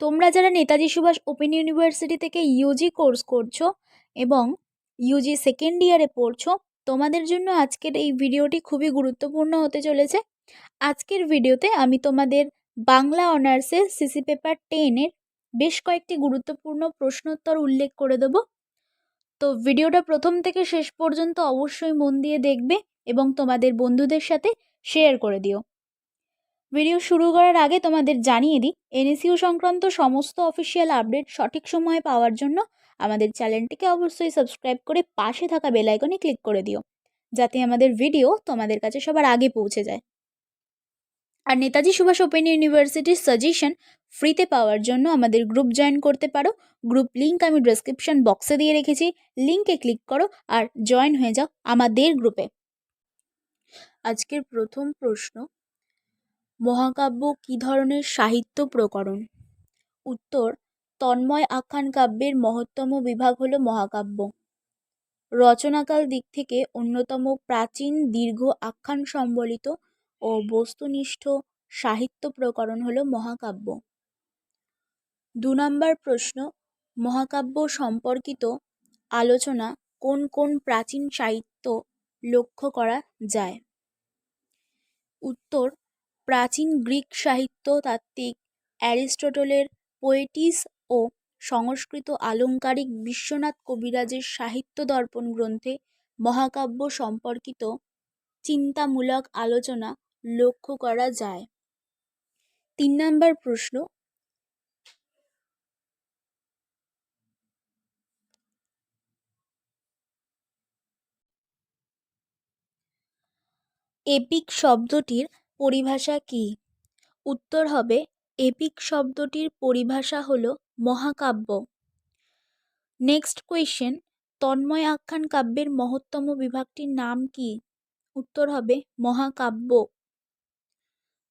তোমরা যারা Netaji Subhas open university থেকে ইউজি কোর্স করছ এবং ইউজি সেকেন্ড ইয়ারে পড়ছো, তোমাদের জন্য আজকের এই ভিডিওটি খুবই গুরুত্বপূর্ণ হতে চলেছে। আজকের ভিডিওতে আমি তোমাদের বাংলা অনার্সের সিসি পেপার টেনের বেশ কয়েকটি গুরুত্বপূর্ণ প্রশ্নোত্তর উল্লেখ করে দেব। তো ভিডিওটা প্রথম থেকে শেষ পর্যন্ত অবশ্যই মন দিয়ে দেখবে এবং তোমাদের বন্ধুদের সাথে শেয়ার করে দিও। ভিডিও শুরু করার আগে তোমাদের জানিয়ে দিই এনএসইউ সংক্রান্ত সমস্ত অফিসিয়াল আপডেট সঠিক সময়ে পাওয়ার জন্য আমাদের চ্যানেলটিকে অবশ্যই সাবস্ক্রাইব করে পাশে থাকা বেল আইকনে ক্লিক করে দিও, যাতে আমাদের ভিডিও তোমাদের কাছে সবার আগে পৌঁছে যায়। আর নেতাজি সুভাষ ওপেন ইউনিভার্সিটির সাজেশন ফ্রিতে পাওয়ার জন্য আমাদের গ্রুপ জয়েন করতে পারো। গ্রুপ লিঙ্ক আমি ডেসক্রিপশন বক্সে দিয়ে রেখেছি লিঙ্কে ক্লিক করো আর জয়েন হয়ে যাও আমাদের গ্রুপে আজকের প্রথম প্রশ্ন মহাকাব্য কী ধরনের সাহিত্য প্রকরণ? উত্তর, তন্ময় আখ্যান কাব্যের মহত্তম বিভাগ হল মহাকাব্য। রচনাকাল দিক থেকে অন্যতম প্রাচীন দীর্ঘ আখ্যান সম্বলিত ও বস্তুনিষ্ঠ সাহিত্য প্রকরণ হল মহাকাব্য। দু নম্বর প্রশ্ন, মহাকাব্য সম্পর্কিত আলোচনা কোন কোন প্রাচীন সাহিত্য লক্ষ্য করা যায়? উত্তর প্রাচীন গ্রিক সাহিত্য তাত্ত্বিক অ্যারিস্টটলের পোয়েটিস ও সংস্কৃত আলংকারিক বিশ্বনাথ কবিরাজের সাহিত্য দর্পণ গ্রন্থে মহাকাব্য সম্পর্কিত চিন্তামূলক আলোচনা লক্ষ্য করা যায়। তিন নম্বর প্রশ্ন, এপিক শব্দটির পরিভাষা কী? উত্তর হবে, এপিক শব্দটির পরিভাষা হল মহাকাব্য। নেক্সট কোয়েশ্চেন, তন্ময় আখ্যান কাব্যের মহত্তম বিভাগটির নাম কি? উত্তর হবে, মহাকাব্য।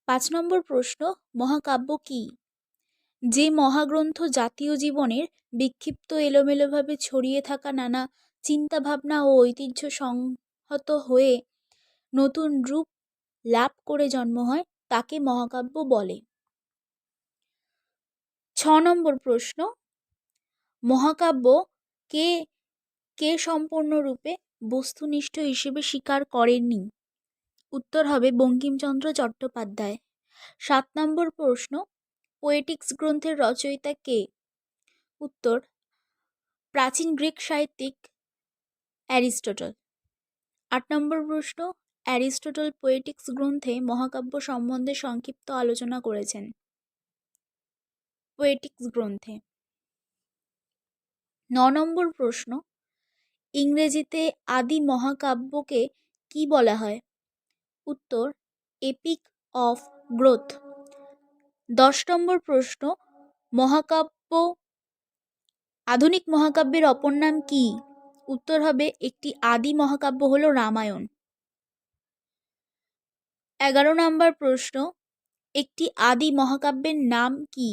পাঁচ নম্বর প্রশ্ন, মহাকাব্য কি? যে মহাগ্রন্থ জাতীয় জীবনের বিক্ষিপ্ত এলোমেলোভাবে ছড়িয়ে থাকা নানা চিন্তাভাবনা ও ঐতিহ্য সংহত হয়ে নতুন রূপ লাভ করে জন্ম হয় তাকে মহাকাব্য বলে। ছ নম্বর প্রশ্ন, মহাকাব্য কে কে সম্পূর্ণরূপে বস্তুনিষ্ঠ হিসেবে স্বীকার করেননি? উত্তর হবে বঙ্কিমচন্দ্র চট্টোপাধ্যায়। সাত নম্বর প্রশ্ন, পোয়েটিক্স গ্রন্থের রচয়িতা কে? উত্তর, প্রাচীন গ্রিক সাহিত্যিক অ্যারিস্টটল। আট নম্বর প্রশ্ন অ্যারিস্টটল পোয়েটিক্স গ্রন্থে মহাকাব্য সম্বন্ধে সংক্ষিপ্ত আলোচনা করেছেন। পোয়েটিক্স গ্রন্থে। ন নম্বর প্রশ্ন, ইংরেজিতে আদি মহাকাব্যকে কি বলা হয়? উত্তর, এপিক অফ গ্রোথ। দশ নম্বর প্রশ্ন, মহাকাব্য, আধুনিক মহাকাব্যের অপর নাম কি? উত্তর হবে, একটি আদি মহাকাব্য হল রামায়ণ। এগারো নম্বর প্রশ্ন, একটি আদি মহাকাব্যের নাম কি?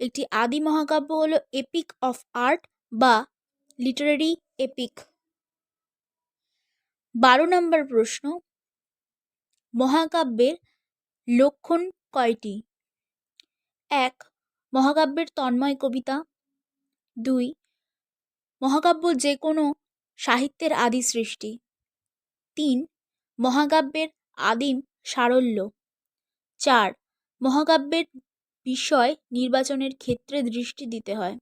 একটি আদি মহাকাব্য হলো এপিক অফ আর্ট বা লিটারারি এপিক বারো নম্বর প্রশ্ন, মহাকাব্যের লক্ষণ কয়টি? এক, মহাকাব্যের তন্ময় কবিতা। দুই, মহাকাব্য যে কোনো সাহিত্যের আদি সৃষ্টি। তিন, মহাকাব্যের আদিম সারল্য। চার, মহাকাব্যের বিষয় নির্বাচনের ক্ষেত্রে দৃষ্টি দিতে হয়।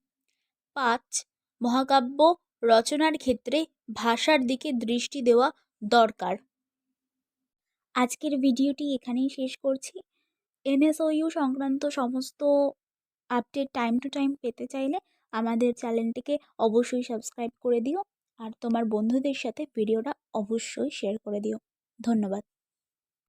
পাঁচ, মহাকাব্য রচনার ক্ষেত্রে ভাষার দিকে দৃষ্টি দেওয়া দরকার। আজকের ভিডিওটি এখানেই শেষ করছি। এনএসওইউ সংক্রান্ত সমস্ত আপডেট টাইম টু টাইম পেতে চাইলে আমাদের চ্যানেলটিকে অবশ্যই সাবস্ক্রাইব করে দিও। আর তোমার বন্ধুদের সাথে ভিডিওটা অবশ্যই শেয়ার করে দিও। ধন্যবাদ।